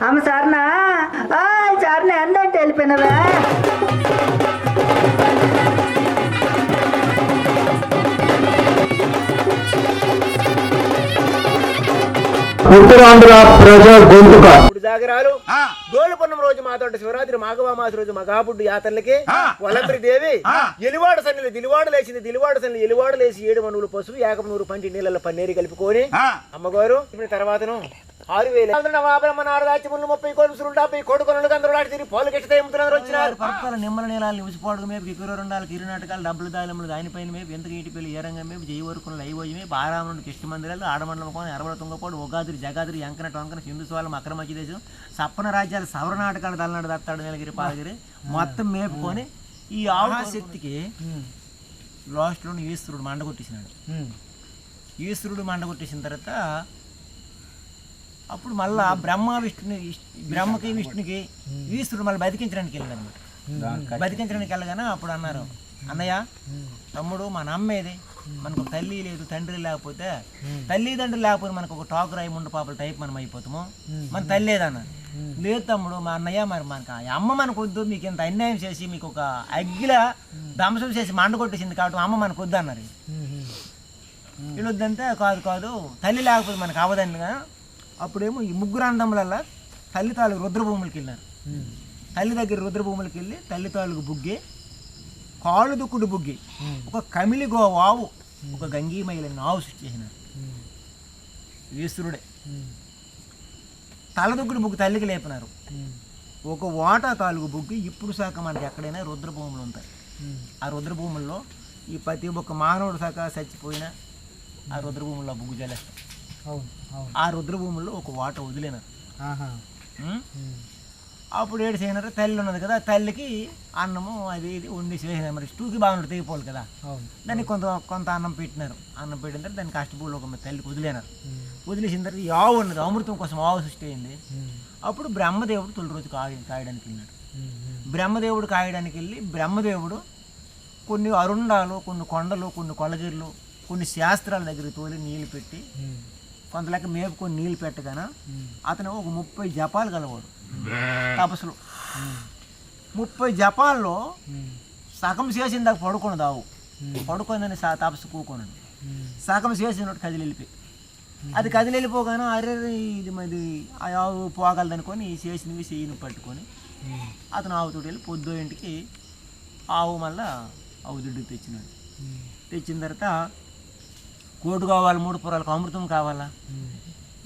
అమ్మ సార్నా? సార్నా ఎందంటే వెళ్ళిపోయినవే? ఉత్తరాంధ్ర ప్రజా గొంతుక. జాగరాలు రోజు మాతోటి శివరాత్రి మాఘవామాస రోజు మగాపుడ్డు యాత్రలకి వలంబరి దేవి ఎలివాడ సన్నిలు దిలివాడు లేచింది దిలివాడ సన్నిలు ఎలివాడు లేచి ఏడు మనువులు పసుపు ఏకమనూరు పంటి నీళ్ళలో పన్నీరు కలుపుకొని అమ్మగారు ఇప్పుడు తర్వాతను ఆరు వేలు నవాబ్రహ్మ నారదాచి ముళ్ళు ముప్పై కొలుసులు డెబ్బై కొడుకొనులు గందరు లాంటి తిరిగి పాలు గట్టి వచ్చినారు. పరపల నిమ్మల నీళ్ళని ఉసిపోడుకు మేపు కికుర రెండాలు కిరు నాటకాలు డబ్బులు దాయిలములు దానిపైన మేపు ఎంత ఇంటి పెళ్ళి ఏ రంగం మేపు జై వరకులు లైవోజి మేపు ఆరామనుడు కృష్ణ మందిరాలు ఆడమండలం కోని అరవల తుంగపోడు ఉగాదిరి జగాదిరి ఎంకన టొంకన సింధు స్వాలం అక్రమచి దేశం సప్పన రాజ్యాలు సవర నాటకాలు తలనాడు దత్తాడు నీలగిరి పాలగిరి మొత్తం మేపుకొని ఈ ఆవు శక్తికి లాస్ట్లో ఈశ్వరుడు మండ కొట్టేసినాడు. ఈశ్వరుడు మండ కొట్టేసిన తర్వాత అప్పుడు మళ్ళా బ్రహ్మ విష్ణుని బ్రహ్మకి విష్ణుకి ఈశ్వరుడు మళ్ళీ బతికించడానికి వెళ్ళాడు. అనమాట బతికించడానికి వెళ్ళగానే అప్పుడు అన్నారు అన్నయ్య తమ్ముడు మన అమ్మేది మనకు తల్లి లేదు తండ్రి లేకపోతే తల్లిదండ్రులు లేకపోతే మనకు ఒక టాకర్ అయి ముండు పాపల టైప్ మనం అయిపోతాము. మన తల్లి లేదన్న లేదు తమ్ముడు మా అన్నయ్య మరి మనకు అమ్మ మనకు వద్దు మీకు ఇంత అన్యాయం చేసి మీకు ఒక అగ్గిల దంశం చేసి మండ కొట్టేసింది కాబట్టి అమ్మ మనకు వద్దు అన్నారు. వీళ్ళు వద్దంటే కాదు కాదు తల్లి లేకపోతే మనకు అవదండిగా అప్పుడేమో ఈ ముగ్గురు అందములల్లా తల్లి తాలూకు రుద్రభూములకి వెళ్ళారు. తల్లి దగ్గర రుద్రభూములకి వెళ్ళి తల్లి తాలూకు బుగ్గి కాళ్ళు దుక్కుడు బుగ్గి. ఒక కమిలి గో వావు ఒక గంగీమయిల నావు చేసినారు. ఈశ్వరుడే తల దుక్కుడు బుగ్గు తల్లికి లేపినారు. ఒక వాటా తాలూకు బుగ్గి ఇప్పుడు శాఖ మనకి ఎక్కడైనా రుద్రభూములు ఉంటాయి. ఆ రుద్రభూముల్లో ఈ ప్రతి ఒక్క మానవుడు శాఖ చచ్చిపోయినా ఆ రుద్రభూముల్లో బుగ్గు జలేస్తాం. ఆ రుద్రభూముల్లో ఒక వాట వదిలేనారు ఉం? అప్పుడు ఏడు చేయనారు తల్లి ఉన్నది కదా తల్లికి అన్నము అది ఇది వండి చేసినారు మరి స్టూకి బాగుంటుంది తెగిపోవాలి కదా. దానికి కొంత కొంత అన్నం పెట్టినారు. అన్నం పెట్టిన తర్వాత దాన్ని కష్టపూలు ఒక తల్లికి వదిలేనారు. వదిలేసిన తర్వాత ఆవు ఉన్నది అమృతం కోసం ఆవు సృష్టి అయింది. అప్పుడు బ్రహ్మదేవుడు తొలి రోజు కాయ కాయడానికి వెళ్ళినాడు. బ్రహ్మదేవుడు కాయడానికి వెళ్ళి బ్రహ్మదేవుడు కొన్ని అరుండాలు కొన్ని కొండలు కొన్ని కొలగిర్లు కొన్ని శాస్త్రాల దగ్గర తోలి నీళ్ళు పెట్టి కొంత లెక్క మేపుకొని నీళ్ళు పెట్టగాన అతను ఒక ముప్పై జపాలు కలవాడు తపస్సులు. ముప్పై జపాల్లో సగం చేసిన దాకా పడుకున్నది ఆవు పడుకుందని తపస్సు కూకున్నాడు సగం చేసినట్టు కదిలి వెళ్ళిపోయి అది కదిలి వెళ్ళిపోగానే అరే ఇది మరి ఆ ఆవు పోగలదనుకొని చేసినవి చెయ్యిని పట్టుకొని అతను ఆవుతోటి వెళ్ళి పొద్దు ఇంటికి ఆవు మళ్ళా ఆవు దుడ్డుకి తెచ్చినాడు. తెచ్చిన తర్వాత కోటు కావాలి మూడు పురాలకు అమృతం కావాలా?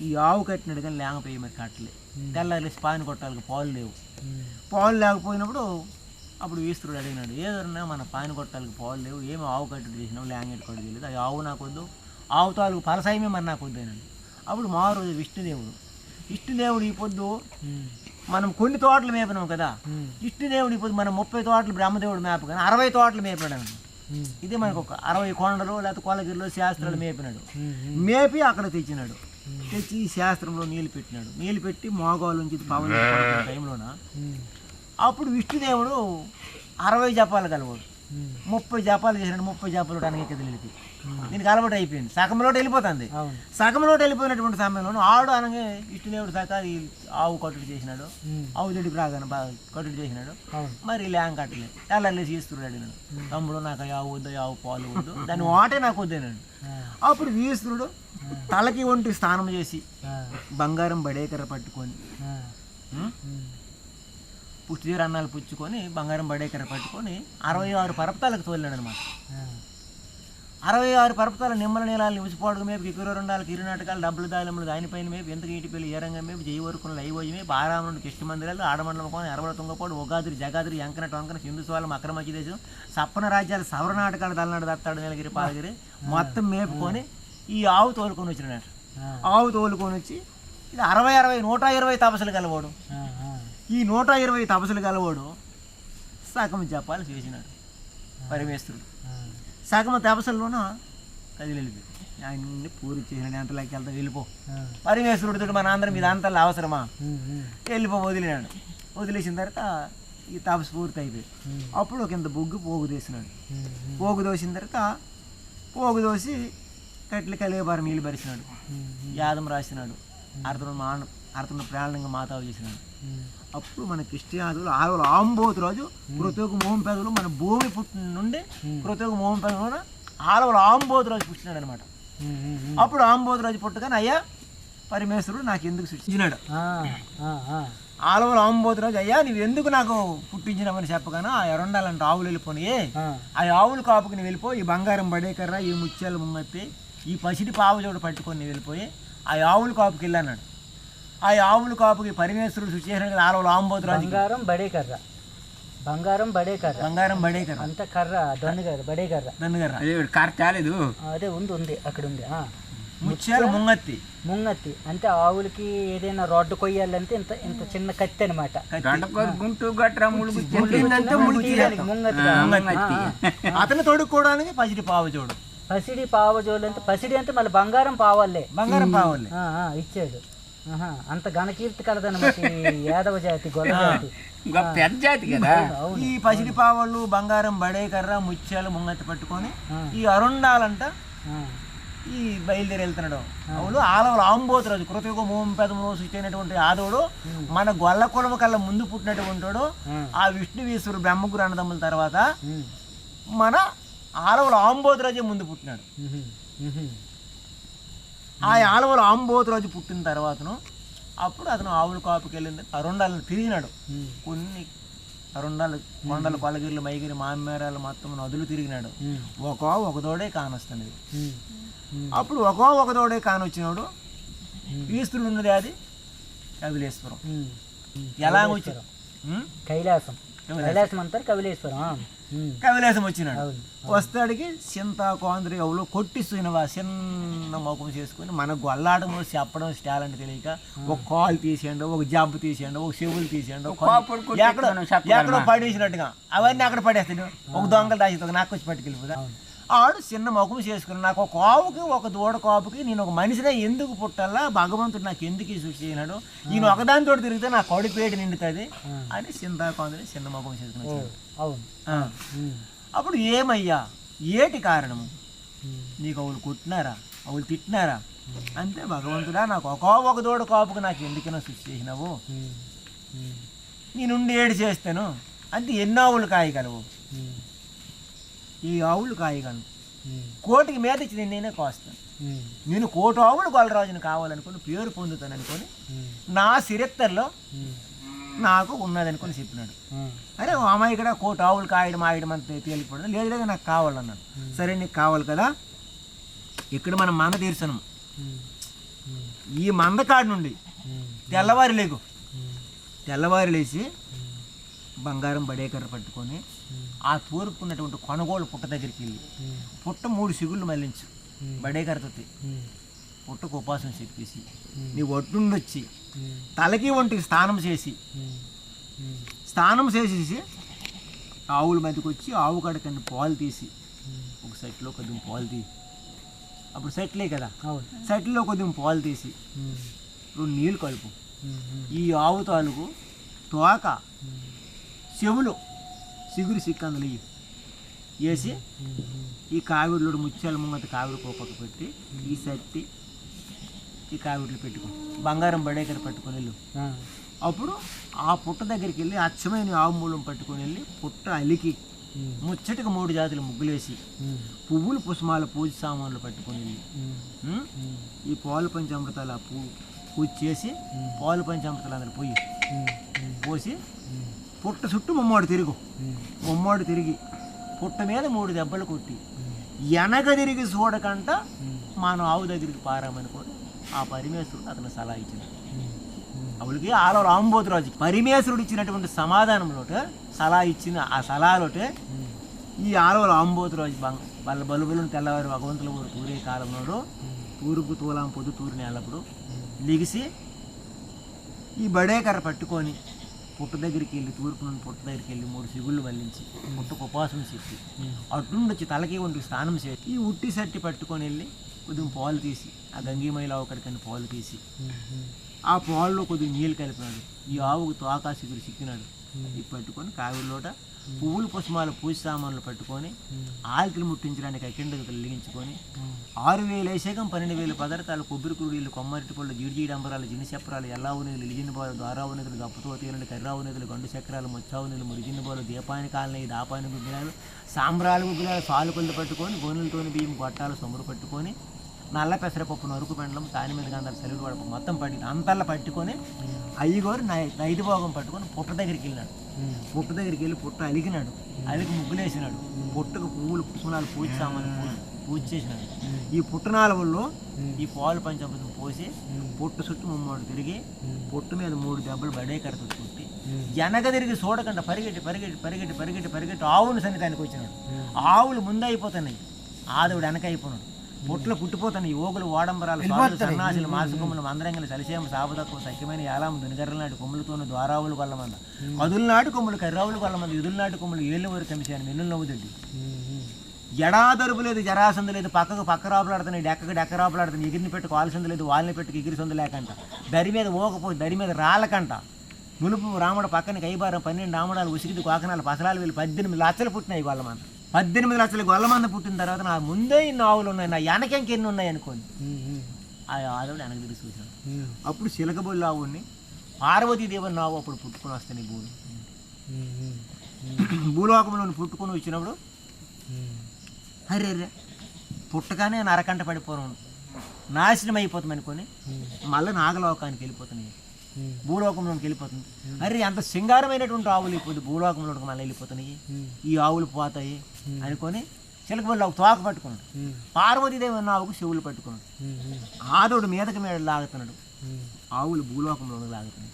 ఈ ఆవు కట్టినాడు కానీ లేకపోయి మరి కట్టలే. తెల్లారి పాని కొట్టాలి పాలు లేవు. పాలు లేకపోయినప్పుడు అప్పుడు ఈశ్వరుడు అడిగినాడు ఏదన్నా మన పాని కొట్టాలకు పాలు లేవు ఏమి ఆవు కట్టడి చేసినావు లేంగెట్ కొట్టు తెలియదు అది ఆవు నాకు వద్దు ఆవు తాలూకు ఫలసాయమే మరి నాకు వద్దు అన్నాడు. అప్పుడు మా రోజు విష్ణుదేవుడు విష్ణుదేవుడు ఈ పొద్దు మనం కొన్ని తోటలు మేపినాం కదా విష్ణుదేవుడు ఈ పొద్దు మనం ముప్పై తోటలు బ్రహ్మదేవుడు మేప కానీ అరవై తోటలు మేపినాడు. ఇది మనకు ఒక అరవై కొండలు లేకపోతే కొలగిరిలో శాస్త్రాలు మేపినాడు. మేపి అక్కడ తెచ్చినాడు. తెచ్చి ఈ శాస్త్రంలో నీళ్ళు పెట్టినాడు. నీళ్ళు పెట్టి మోగాలు నుంచి పవన్ టైంలోన? అప్పుడు విష్ణుదేవుడు అరవై జపాలు కలవాడు. ముప్పై జపాలు చేసినాడు ముప్పై జపాలు అనేక తెలిపి దీనికి అలవాటు అయిపోయింది. సగంలోటి వెళ్ళిపోతుంది. సగంలోటి వెళ్ళిపోయినటువంటి సమయంలో ఆడు అనగా సక ఈ ఆవు కట్టుడు చేసినాడు. ఆవు చెడికి రాగానే బాగా కట్టుడు చేసినాడు. మరి ల్యాంగ్ కట్టలేదు. తెల్లని ఈశ్వరుడు అడిగినాడు తమ్ముడు నాకు ఆవు వద్దు ఆవు పాలు వద్దు. దాని వాటే నాకు వద్దన్నాడు అప్పుడు ఈశ్వరుడు తలకి ఒంటి స్నానం చేసి బంగారం బడేకర పట్టుకొని అన్నాలు పుచ్చుకొని బంగారం బడేకర పట్టుకొని అరవై ఆరు పరపతాలకు తోలినాడు అనమాట అరవై ఆరు పరపతాల నిమ్మల నీళ్ళని ఉసిపోడుకు మేపు కికుర రెండాలు కిరు నాటకాలు డబ్బులు దాయిలములు దానిపైన మేపు ఎంత ఇంటి పెళ్ళి ఏ రంగం మేపు జై వరకులు లైవోజి మేపు ఆరామనుడు కృష్ణ మందిరాలు ఆడమండలం కోని అరవల తుంగపోడు ఉగాదిరి జగాదిరి ఎంకన టొంకన సింధు స్వాలం అక్రమచి దేశం సప్పన రాజ్యాలు సవర నాటకాలు తలనాడు దత్తాడు నీలగిరి పాలగిరి మొత్తం మేపుకొని ఈ ఆవు తోలుకొని వచ్చినాడు ఆవు తోలుకొని వచ్చి ఇది అరవై అరవై నూట ఇరవై తపస్సులు గలవాడు. ఈ నూట ఇరవై తపస్సులు గలవాడు సగం జపాలు చేసినాడు. పరమేశ్వరుడు. సగం తపస్సుల్లోన కదిలి వెళ్ళిపోయి. ఆయన్ని పూరి చేసినాడు ఎంత లెక్క వెళ్తా వెళ్ళిపో పరమేశ్వరుడితో మన అందరం ఇది అంతా అవసరమా? వెళ్ళిపో వదిలినాడు. వదిలేసిన తర్వాత ఈ తపస్సు పూర్తి అయిపోయి అప్పుడు ఒక ఇంత బొగ్గు పోగు తీసినాడు. పోగు దోసిన తర్వాత పోగు దోసి కట్లు కలిగబారం నీళ్ళు పరిచినాడు. యాదం రాసినాడు. అర్ధం మాన అతను ప్రాణంగా మాతావు చేసినాడు. అప్పుడు మన క్రిస్టియానులు ఆరులు ఆంబోతు రోజు కృతోక మోహం పెదవులు మన భూమి పుట్టిన నుండి కృతోక మోహం పెదవున ఆలవల ఆంబోతు రోజు పుట్టినాడు అనమాట అప్పుడు ఆంబోతు రోజు పుట్టగానే అయ్యా పరమేశ్వరుడు నాకు ఎందుకు సృష్టించినాడు ఆలవల ఆంబోతు రోజు అయ్యా నువ్వు ఎందుకు నాకు పుట్టించినామని చెప్పగానే ఆ ఎరండాలంటే ఆవులు వెళ్ళిపోయి ఆ. ఆవులు కాపుకి నువ్వు వెళ్ళిపో ఈ బంగారం బడేకర్ర ఈ ముత్యాలు ముంగత్తి ఈ పసిడి పావుజోడు పట్టుకొని నువ్వు వెళ్ళిపోయి ఆ ఆవులు కాపుకి వెళ్ళన్నాడు ఆ ఆవులు కాపుకి పరమేశ్వరుడు సృష్టి చేసిన కదా ఆలవల ఆంబోతు రాజు బంగారం బడే కర్ర. బంగారం బడే కర్ర. బంగారం బడేకర్ర అంత కర్ర దొన్ని కర్ర బడే కర్ర. దండగర్ర అదే కార్ చాలేదు. అదే ఉంది ఉంది అక్కడ ఉంది ఆ. ముత్యాలు ముంగత్తి. ముంగత్తి. అంటే ఆవులకి ఏదైనా రోడ్డు కొయ్యాలంటే ఇంత ఇంత చిన్న కత్తి అనమాట. అతను తొడుక్కోవడానికి పసిడి పావుజోడు. పసిడి పావజోలు అంటే పసిడి అంటే మళ్ళీ బంగారం పావాలే బంగారం పావులే ఆ, ఆ, ఇచ్చాడు. అంత ఘనకీర్తి కలదనమాట యాదవ జాతి గొల్ల జాతి. ఇంకా పెద్ద జాతి కదా. ఈ పసిడి పావళ్ళు బంగారం బడేకర్ర ముత్యాలు ముంగత్తి పట్టుకొని ఈ అరుండాలంట ఈ బయలుదేరి వెళ్తున్నాడు అవును ఆలవలు ఆంబోతు రాజు కృతయుగ మోహం పెదములో సృష్టి ఆదవుడు మన గొల్ల కులమ కల్లా ముందు పుట్టినటువంటి ఆ. విష్ణువీశ్వరుడు బ్రహ్మగురు అన్నదమ్ముల తర్వాత మన ఆలవల ఆంబోతు రాజే ముందు పుట్టినాడు. ఆ ఆలవల ఆంబోతు రాజు పుట్టిన తర్వాతను అప్పుడు అతను ఆవుల కాపుకి వెళ్ళింది. అరుండాలను తిరిగినాడు. కొన్ని అరుండాలు కొండలు కొలగిరిలు మైగిరి మామేరాలు మొత్తం నదులు తిరిగినాడు. ఒక ఒకదోడే కానొస్తున్నది అప్పుడు ఒక ఒకదోడే కానొచ్చినాడు. ఈశ్వరుడు ఉన్నది అది ఉమ్. ఎలా వచ్చి ఉం? కైలాసం. కైలాసం అంటారు కవిలేశ్వరం కపిలేశం వచ్చినాడు. వస్తాడికి చింత కోంద్రి అవులు కొట్టిస్తున్నవా చిన్న మొఖం చేసుకుని మన గొల్లాడము చెప్పడం స్టాల్ అంటే తెలియక ఒక కాలు తీసేయండి ఒక జంపు తీసేయండి ఒక చెవులు తీసేయండి? ఎక్కడో పడేసినట్టుగా. అవన్నీ అక్కడ పడేస్తాడు. ఒక దొంగలు దాచి ఒక నాకు వచ్చి పట్టుకెళ్ళిపోదా ఆడు చిన్న ముఖం చేసుకుని నాకు ఒక కావుకి ఒక దూడ కాపుకి నేను ఒక మనిషినే ఎందుకు పుట్టాలా భగవంతుడు నాకు ఎందుకు ఈ సృష్టి చేయనాడు ఈయన ఒకదానితో తిరిగితే నా కడుపేట నిండుతుంది అని చింత కోంద్రి చిన్న ముఖం చేసుకుని వచ్చాడు. అవును. ఆ. ఉమ్, అప్పుడు ఏమయ్యా? ఏటి కారణము? నీకు అవులు కొట్టినారా? అవులు తిట్టినారా? అంతే భగవంతుడా నాకు ఒక ఒక దూడ కాపుకు నాకు ఎందుకైనా సృష్టి చేసినావు? ఉమ్, ఉమ్, నీ నుండి ఏడు చేస్తాను. అంటే ఎన్ని ఆవులు కాయగలవు? ఈ ఆవులు కాయగలను. కోటికి మీద ఇచ్చి నేను కోస్తాను. నేను కోటి ఆవులు గొల్లరాజుని కావాలనుకుని పేరు పొందుతాను అనుకొని నా ఉమ్, నాకు ఉన్నదనుకొని చెప్పినాడు. అరే అమ్మాయి ఇక్కడ కోటి ఆవులు కాయడం ఆయడం అంత తేలిపోవడం లేదు లేదు నాకు కావాలన్నాడు. సరే నీకు కావాలి కదా? ఇక్కడ మనం మంద తీర్చను. ఈ మందకాడు నుండి తెల్లవారి లేకు తెల్లవారి లేచి బంగారం బడేకర్ర పట్టుకొని ఆ తూర్పుకున్నటువంటి కొనగోలు పుట్ట దగ్గరికి వెళ్ళి. పుట్ట మూడు సిగుళ్ళు మళ్ళించు ఉమ్. బడేకర్రతో ఉమ్, పుట్టకు ఉపాసం చెప్పేసి. నీ వచ్చి. తలకి ఒంటికి స్నానం చేసి. స్నానం చేసేసి ఆవుల మధ్యకి వచ్చి ఆవు కడకండి పాలు తీసి. ఒక సెట్లో కొద్దిగా పాలు తీ. అప్పుడు సెట్లే కదా. అవును. సెట్లో కొద్దిగా పాలు తీసి. రెండు నీళ్ళు కలుపు. ఈ ఆవు తాలూకు తోక చెవులు సిగురు సిక్కందులు ఇయ్యి వేసి. ఈ కావిడిలో ముత్యాల ముంగత కావిడి కోపకు పెట్టి ఈ సట్టి ఈ కావిడిలో పెట్టుకో. బంగారం బడేకర పట్టుకొని వెళ్ళు. అప్పుడు ఆ పుట్ట దగ్గరికి వెళ్ళి అచ్చమైన ఆవు మూలం పట్టుకొని వెళ్ళి పుట్ట అలికి ముచ్చటికి మూడు జాతులు ముగ్గులేసి పువ్వులు పుష్పాల పూజ సామాన్లు పట్టుకొని వెళ్ళి ఈ పాలు పంచామృతాలు ఆ పూ పూజ చేసి పాలు పంచామృతాలు అందరు పోయి పోసి పుట్ట చుట్టూ ముమ్మడి తిరుగు. ఉమ్, తిరిగి పుట్ట మీద మూడు దెబ్బలు కొట్టి వెనక తిరిగి చూడకంట మనం ఆవు దగ్గరికి పారామనుకొని ఆ పరమేశ్వరుడు అతను సలహా ఇచ్చింది అవులకి ఆలో రాంబోతురాజుకి పరమేశ్వరుడు ఇచ్చినటువంటి సమాధానంలోటే సలహా ఇచ్చిన ఆ సలహాలోటే ఈ ఆలో రాంబోతురాజు వాళ్ళ బలుబులను తెల్లవారు భగవంతుల ఊరు తూరే కాలంలో తూర్పు తూలాం పొద్దు తూరు వెళ్ళప్పుడు లిగిసి ఈ బడేకర్ర పట్టుకొని పుట్ట దగ్గరికి వెళ్ళి తూర్పు నుండి పుట్ట దగ్గరికి వెళ్ళి మూడు సిగుళ్ళు వల్లించి పుట్టకు ఉపవాసం చెప్పి అటుండి వచ్చి తలకి ఒంటికి స్నానం చేసి ఈ ఉట్టి సట్టి పట్టుకొని వెళ్ళి కొద్దిగా పాలు తీసి ఆ గంగిమైలో ఒకటికని పాలు తీసి ఆ పాలలో కొద్దిగా నీళ్ళు కలిపినాడు. ఈ ఆవుకు తోకా సిగురు సిక్కినాడు ఇది పట్టుకొని కావిలోట పువ్వులు పుష్పాలు పూజ సామాన్లు పట్టుకొని ఆలికలు ముట్టించడానికి అఖండకు కలిగించుకొని ఆరు వేలు వేసేకం పన్నెండు వేలు పదార్థాలు కొబ్బరి కురుడీలు కొమ్మరిటి పళ్ళు జీడిజీడి డంబరాలు జిన్ని ఎల్లావు నిధులు ఇలిజిన బాలు ద్వారావు నిధులు దప్పుతో తీరండి కర్రావు నిధులు గండు చక్రాలు ముచ్చావు నిధులు మురిజిన బాలు దీపాని కాలనీ దాపాని గుగ్గిలాలు సాంబ్రాలు గుగ్గిలాలు శాలుకొల్లలు పట్టుకొని గోనులతోని బియ్యం గొట్టాలు సొమ్మురు పట్టుకొని నల్ల పెసరపప్పు నరుకు పెండలం దాని మీద గంధాలు సెలవులు పడప మొత్తం పట్టి అంతల్లా పట్టుకొని అయ్యగోరు నై- నైదు భాగం పట్టుకొని పుట్ట దగ్గరికి వెళ్ళినాడు. పుట్ట దగ్గరికి వెళ్ళి పుట్ట అలిగినాడు. అలిగి ముగ్గులేసినాడు. పుట్టకు పువ్వులు పుష్పనాలు పూజ సామాన్లు పూజ పూజ చేసినాడు. ఈ పుట్టనాలుగుల్లో ఈ పాలు పంచామృతం పోసి పుట్ట చుట్టూ ముమ్మడు తిరిగి పుట్టు మీద మూడు దెబ్బలు బడే కడత చుట్టి వెనక తిరిగి చూడకుండా పరిగెట్టి పరిగెట్టి పరిగెట్టి పరిగెట్టి పరిగెట్టి ఆవుని సన్నిధానికి వచ్చినాడు. ఆవులు ముందు అయిపోతున్నాయి ఆదవుడు వెనక అయిపోయినాడు పుట్లు పుట్టిపోతున్నాయి ఓగులు ఓడంబరాలు స్వాములు సన్నాసులు మాసకొమ్మలు మందరంగలు సలిసేమ సాబదక్కువ సఖ్యమైన యాలాము దునిగర్ల నాటి కొమ్ములతోను ద్వారావులు కొల్లమంద కదులు నాటి కొమ్ములు కర్రావులు కొల్లమంద ఎదురు నాటి కొమ్ములు ఏళ్ళు వరకు కమిశాను మిన్నులు నవ్వుదడ్డి ఎడాదరుపు లేదు జరాసందు లేదు పక్కకు పక్క రాపులాడుతున్నాయి డెక్కకు డెక్క రాపులాడుతున్నాయి ఎగిరిని పెట్టుకు వాలసందు లేదు వాళ్ళని పెట్టుకు ఎగిరి సందు లేకంట దరి మీద ఓకపో దరి మీద రాళ్ళకంట నులుపు రాముడు పక్కన కైబారం పన్నెండు రాముడాలు ఉసిగిది కోకనాలు పసలాలు వీళ్ళు పద్దెనిమిది లక్షలు పుట్టినాయి గొల్ల మంద పద్దెనిమిది లక్షల గొల్ల మంద పుట్టిన తర్వాత నా ముందే ఇన్ని ఆవులు ఉన్నాయి నా వెనక ఇంకెన్ని ఉన్నాయి అనుకోండి. ఆ ఆదవుడు వెనక తిరిగి చూశాడు అప్పుడు చిలకబొల్లి ఆవుని పార్వతీదేవన్ నావు అప్పుడు పుట్టుకొని వస్తాయి భూమి. భూలోకంలో పుట్టుకొని వచ్చినప్పుడు అరే అరే పుట్టగానే నరకంట పడిపోను. నాశనం అయిపోతుంది అనుకొని మళ్ళీ నాగలోకానికి వెళ్ళిపోతున్నాయి భూలోకంలోకి వెళ్ళిపోతుంది. అరే అంత సింగారమైనటువంటి ఆవులు ఇప్పుడు భూలోకంలోకి మళ్ళీ వెళ్ళిపోతున్నాయి. ఈ ఆవులు పోతాయి అనుకొని చిలకబొల్లి ఆవు తోక పట్టుకున్నాడు పార్వతీదేవి ఉన్న ఆవుకు చెవులు పట్టుకున్నాడు ఆదోడు మీదకి మీద లాగుతున్నాడు. ఆవులు భూలోకంలోకి లాగుతున్నాయి.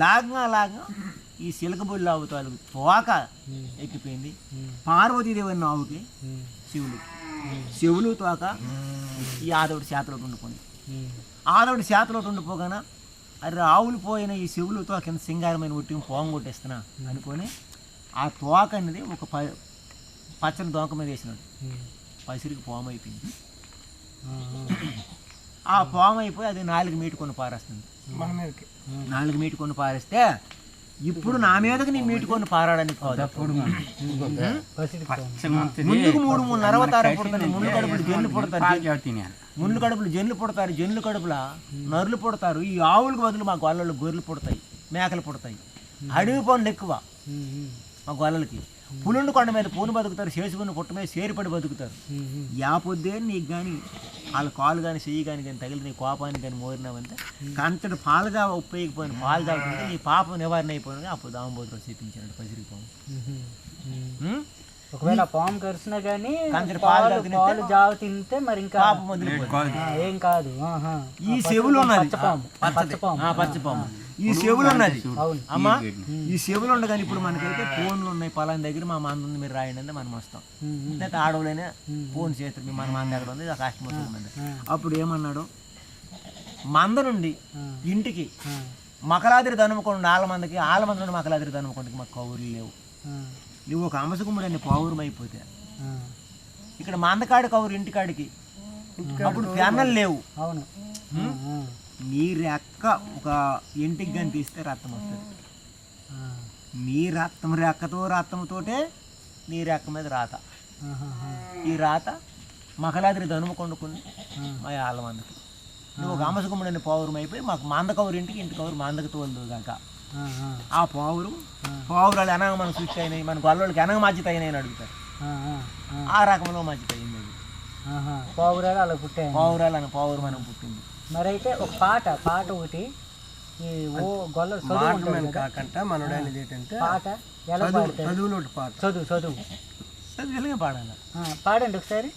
లాగా లాగా ఈ సిలకబొల్లి ఆవు తాలూకు తోక ఎక్కిపోయింది. పార్వతీదేవి అన్న ఆవుకి శివులు శివులు తోక ఈ ఆదవుడి చేతిలో ఉండిపోయింది. ఆదవుడి చేతిలో ఉండిపోగాన అరే ఆవులు పోయిన ఈ శివులు తోక కింద సింగారమైన ఒట్టి పోంగ కొట్టేస్తున్నా అనుకొని ఆ తోక అనేది ఒక ప పచ్చని దోక మీద వేసినాడు. పసిరికి పోమ అయిపోయింది. ఆ పాము అయిపోయి అది నాలుగు మీటుకొని పారేస్తుంది. నాలుగు మీటుకొని పారేస్తే ఇప్పుడు నా మీదకి నీ మీటుకొని పారాడానికి కాదు. ముందుకు మూడు మూడు నరవతార పుడతారు ముళ్ళు కడుపులు జల్లు పుడతారు ముళ్ళు కడుపులు జల్లు పుడతారు జల్లు కడుపుల నరులు పుడతారు. ఈ ఆవులకు బదులు మా గొల్లలు గొర్రెలు పుడతాయి మేకలు పుడతాయి. అడవి పనులు ఎక్కువ మా గొల్లలకి పులుండు కొండ మీద పూను బతుకుతారు చేసుకుని పుట్ట మీద సేరిపడి బతుకుతారు. యా పొద్దే నీకు కానీ వాళ్ళ కాలు కానీ చెయ్యి కానీ కానీ తగిలి నీ కోపానికి కానీ మోరినావంటే కంతటి పాలుగా ఉపయోగపోయిన పాలు తాగుతుంటే నీ పాపం నివారణ అయిపోయిన అప్పుడు దామబోతులు చూపించాడు పసిరి పాము ఉం? ఒకవేళ పాము కరిసినా కానీ కంచెడు పాలు పాలు తాగితే పాలు జావ తింటే మరి ఇంకా పాపం వదిలిపోతుంది ఆ, ఏం కాదు. ఆహా. ఈ చెవులు ఉన్నది. పచ్చపాము పచ్చపాము ఆ, పచ్చిపాము ఈ చెవులు ఉన్నది. అవును. అమ్మా ఈ చెవులు. ఉండగాని ఇప్పుడు మనకైతే ఫోన్లు ఉన్నాయి. పలానా దగ్గర మా మంద ఉంది మీరు రాయండి అంటే మనం వస్తాం. లేకపోతే ఆడవులైనా ఫోన్ చేస్తారు మీ మన మంద ఎక్కడ ఉంది ఆ కష్టం మంది అప్పుడు ఏమన్నాడు? మంద నుండి ఇంటికి మకలాదిరి దనుముకోండి ఆల మందికి ఆల మంది నుండి మకలాదిరి దనుముకోండికి మాకు కౌరులు లేవు. నువ్వు ఒక అమసకుమ్ముడు అనే పౌరం అయిపోతే ఇక్కడ మందకాడి కౌరు ఇంటికాడికి. అప్పుడు పెన్నలు లేవు. అవును. నీ రెక్క ఒక ఇంటికి కానీ తీస్తే రక్తం వస్తుంది. నీ రక్తం రెక్కతో రక్తంతోటే నీ రెక్క మీద రాత. ఈ రాత మకలాదిరి దనుము కొండుకుని మా ఆళ్ళ మందకి. నువ్వు ఒక అమసకుమ్ముడని పౌరం అయిపోయి మాకు మంద కౌరు ఇంటికి ఇంటి కౌరు మందకు కాక ఆ, పౌరు పౌరాలు ఎనగ మన సృష్టి అయినాయి. మన గొల్లవాళ్ళకి మధ్యత అయినాయి అని అడుగుతారు. ఆ, రకంలో మధ్యత అయింది అది. పావురాలు అలా పుట్టాయి. పౌరాలు అని పౌరు మనం పుట్టింది. మరైతే ఒక పాట పాట ఒకటి ఈ ఓ గొల్ల చదువు ఉంటుంది కదా. కాకుండా మనోడు అనేది ఏంటంటే పాట ఎలా చదువు చదువు పాడాలి? ఆ, పాడండి ఒకసారి.